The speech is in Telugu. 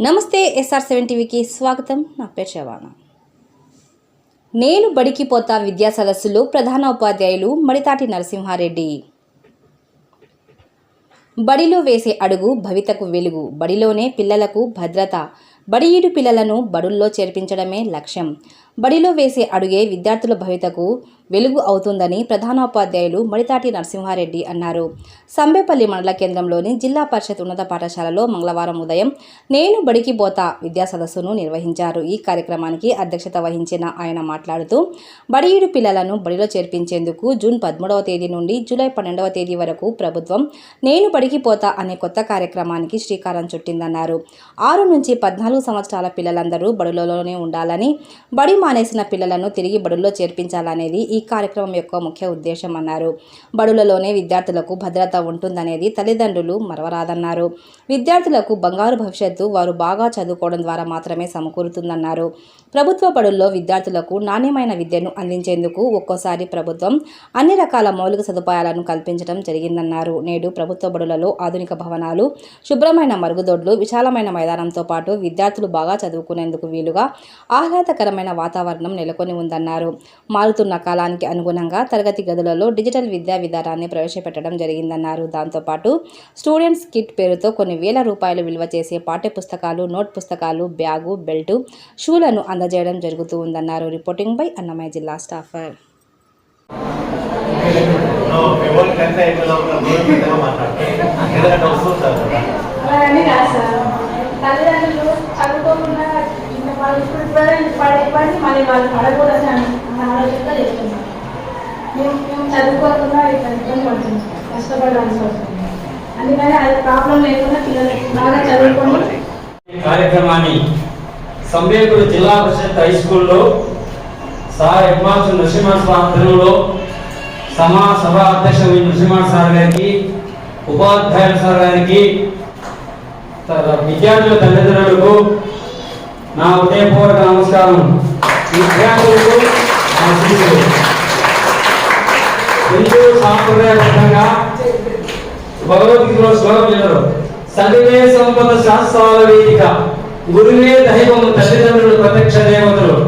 నమస్తే ఎస్ఆర్ సెవెన్ టీవీకి స్వాగతం. నా పేరు శవాన. నేను బడికి పోతా విద్యా సదస్సులో ప్రధాన ఉపాధ్యాయులు మడితాటి నరసింహారెడ్డి. బడిలో వేసే అడుగు భవితకు వెలుగు. బడిలోనే పిల్లలకు భద్రత. బడిఈడు పిల్లలను బడుల్లో చేర్పించడమే లక్ష్యం. బడిలో వేసే అడుగే విద్యార్థుల భవితకు వెలుగు అవుతుందని ప్రధానోపాధ్యాయులు మడితాటి నరసింహారెడ్డి అన్నారు. సంబేపల్లి మండల కేంద్రంలోని జిల్లా పరిషత్ ఉన్నత పాఠశాలలో మంగళవారం ఉదయం నేను బడికి పోతా విద్యా సదస్సును నిర్వహించారు. ఈ కార్యక్రమానికి అధ్యక్షత వహించిన ఆయన మాట్లాడుతూ బడియుడు పిల్లలను బడిలో చేర్పించేందుకు జూన్ పదమూడవ తేదీ నుండి జూలై పన్నెండవ తేదీ వరకు ప్రభుత్వం నేను బడికి పోతా అనే కొత్త కార్యక్రమానికి శ్రీకారం చుట్టిందన్నారు. ఆరు నుంచి పద్నాలుగు సంవత్సరాల పిల్లలందరూ బడులలోనే ఉండాలని బడి మానేసిన పిల్లలను తిరిగి బడుల్లో చేర్పించాలనేది ఈ కార్యక్రమం యొక్క ముఖ్య ఉద్దేశం అన్నారు బడులలోనే విద్యార్థులకు భద్రత ఉంటుందనేది తల్లిదండ్రులు మరవరాదన్నారు. విద్యార్థులకు బంగారు భవిష్యత్తు వారు బాగా చదువుకోవడం ద్వారా మాత్రమే సమకూరుతుందన్నారు. ప్రభుత్వ బడుల్లో విద్యార్థులకు నాణ్యమైన విద్యను అందించేందుకు ఒక్కోసారి ప్రభుత్వం అన్ని రకాల మౌలిక సదుపాయాలను కల్పించడం జరిగిందన్నారు. నేడు ప్రభుత్వ బడులలో ఆధునిక భవనాలు శుభ్రమైన మరుగుదొడ్లు విశాలమైన మైదానంతో పాటు విద్యార్థులు బాగా చదువుకునేందుకు వీలుగా ఆహ్లాదకరమైన వాతావరణం వాతావరణం నెలకొని ఉందన్నారు. మారుతున్న కాలానికి అనుగుణంగా తరగతి గదులలో డిజిటల్ విద్యా విధానాన్ని ప్రవేశపెట్టడం జరిగిందన్నారు. దాంతోపాటు స్టూడెంట్స్ కిట్ పేరుతో కొన్ని వేల రూపాయలు విలువ చేసే పాఠ్య పుస్తకాలు నోట్ పుస్తకాలు బ్యాగు బెల్టు షూలను అందజేయడం జరుగుతూ ఉందన్నారు. రిపోర్టింగ్ బై అన్నమయ్య జిల్లా స్టాఫర్. తల్లిదండ్రులు చదువుకోకుండా ఇప్పుడు ఇప్పుడే పడే పని మళ్ళీ వాళ్ళు మేము మేము చదువుకోకుండా ఇట్లా ఇబ్బంది పడుతున్నాం కష్టపడాల్సి వస్తుంది అందుకని అది ప్రాబ్లం లేకుండా పిల్లలు బాగా ఈ కార్యక్రమాన్ని సంబేకుడు జిల్లా పరిషత్ హై స్కూల్లో సార్ హెడ్మాస్టర్ నృసింహ నరసింహ ఆధ్వర్యంలో సమా సభ అధ్యక్షుడు నృసింహ సార్ గారికి ఉపాధ్యాయుల సార్ గారికి విద్యార్థుల తల్లిదండ్రులకు నా ఉదయపూర్వక నమస్కారం. విద్యార్థులకు హిందూ సాంప్రదాయబద్ధంగా భగవద్గీతలో శ్లోకం చెప్పరు సర్వే సంపద శాస్త్రాల వేదిక. గురువే దైవము తల్లిదండ్రులు ప్రత్యక్ష దేవతలు.